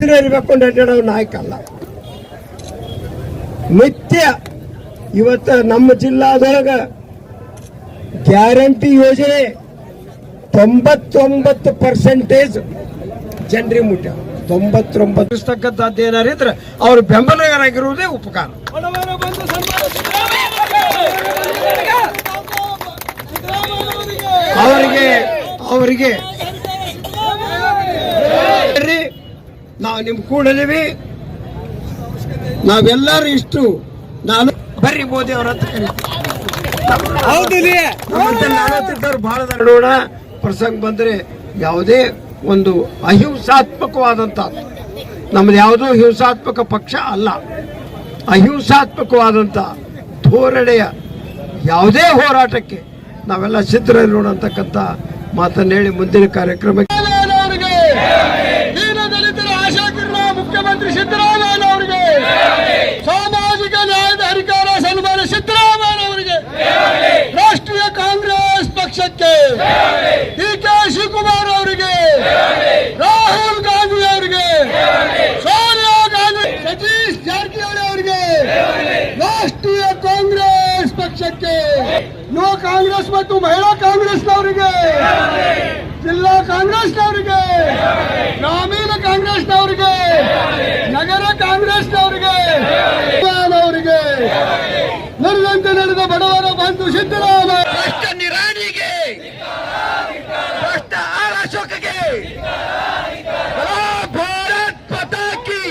ಇರಬೇಕು ನಡೆಯೋ ನಾಯಕ ಅಲ್ಲ ನಿತ್ಯ ಇವತ್ತು ನಮ್ಮ ಜಿಲ್ಲಾದೊಳಗ ಗ್ಯಾರಂಟಿ ಯೋಜನೆ ತೊಂಬತ್ತೊಂಬತ್ತು ಪರ್ಸೆಂಟೇಜ್ ಜನರಿಗೆ ಮುಟ್ಟ ತೊಂಬತ್ತೊಂಬತ್ತು ಇರ್ತಕ್ಕಂಥದ್ದು ಏನಾರು ಇದ್ರೆ ಅವ್ರ ಬೆಂಬಲಿಗರಾಗಿರುವುದೇ ಉಪಕಾರ. ಅವರಿಗೆ ಅವರಿಗೆ ಬರ್ರಿ, ನಾವು ನಿಮ್ ಕೂಡಲಿವಿ. ನಾವೆಲ್ಲರೂ ಇಷ್ಟು ನಾನು ಬರ್ರಿ ಮೋದಿ ಅವ್ರ ಹತ್ರ ನಲವತ್ತಿದ್ದವ್ರು ಬಹಳ ನೋಡೋಣ ನೋಡ ಪ್ರಸಂಗ ಬಂದ್ರೆ ಯಾವುದೇ ಒಂದು ಅಹಿಂಸಾತ್ಮಕವಾದಂತ ನಮ್ದು ಯಾವುದೋ ಹಿಂಸಾತ್ಮಕ ಪಕ್ಷ ಅಲ್ಲ. ಅಹಿಂಸಾತ್ಮಕವಾದಂತ ಧೋರಣೆಯ ಯಾವುದೇ ಹೋರಾಟಕ್ಕೆ ನಾವೆಲ್ಲ ಸಿದ್ಧರಲ್ಲಿ ನೋಡಂತಕ್ಕಂತ ಮಾತನ್ನೇಳಿ ಮುಂದಿನ ಕಾರ್ಯಕ್ರಮಕ್ಕೆ ಮುಖ್ಯಮಂತ್ರಿ ಸಿದ್ದರಾಮಯ್ಯನವರಿಗೆ ಸಾಮಾಜಿಕ ನ್ಯಾಯದ ಅಧಿಕಾರ ಸನ್ಮಾನ ಸಿದ್ದರಾಮಯ್ಯನವರಿಗೆ ರಾಷ್ಟ್ರೀಯ ಕಾಂಗ್ರೆಸ್ ಪಕ್ಷಕ್ಕೆ. ಡಿ ಕೆ ಶಿವಕುಮಾರ್ ಅವರಿಗೆ. ರಾಹುಲ್ ಗಾಂಧಿ ಅವರಿಗೆ. ಸೋನಿಯಾ ಗಾಂಧಿ, ಸತೀಶ್ ಜಾರಕಿಹೊಳಿ ಅವರಿಗೆ. ರಾಷ್ಟ್ರೀಯ ಕಾಂಗ್ರೆಸ್ ಪಕ್ಷಕ್ಕೆ. ಯುವ ಕಾಂಗ್ರೆಸ್ ಮತ್ತು ಮಹಿಳಾ ಕಾಂಗ್ರೆಸ್ನವರಿಗೆ. ಅವರಿಗೆ ನಡೆದಂತೆ ನಡೆದ ಬಡವರ ಬಂಧು ಸಿದ್ದರಾಮ ಭ್ರಷ್ಟ ನಿರಾಣಿಗೆ ಭ್ರಷ್ಟ ಅಶೋಕಗೆ ಭಾರತ್ ಪತಾಕಿ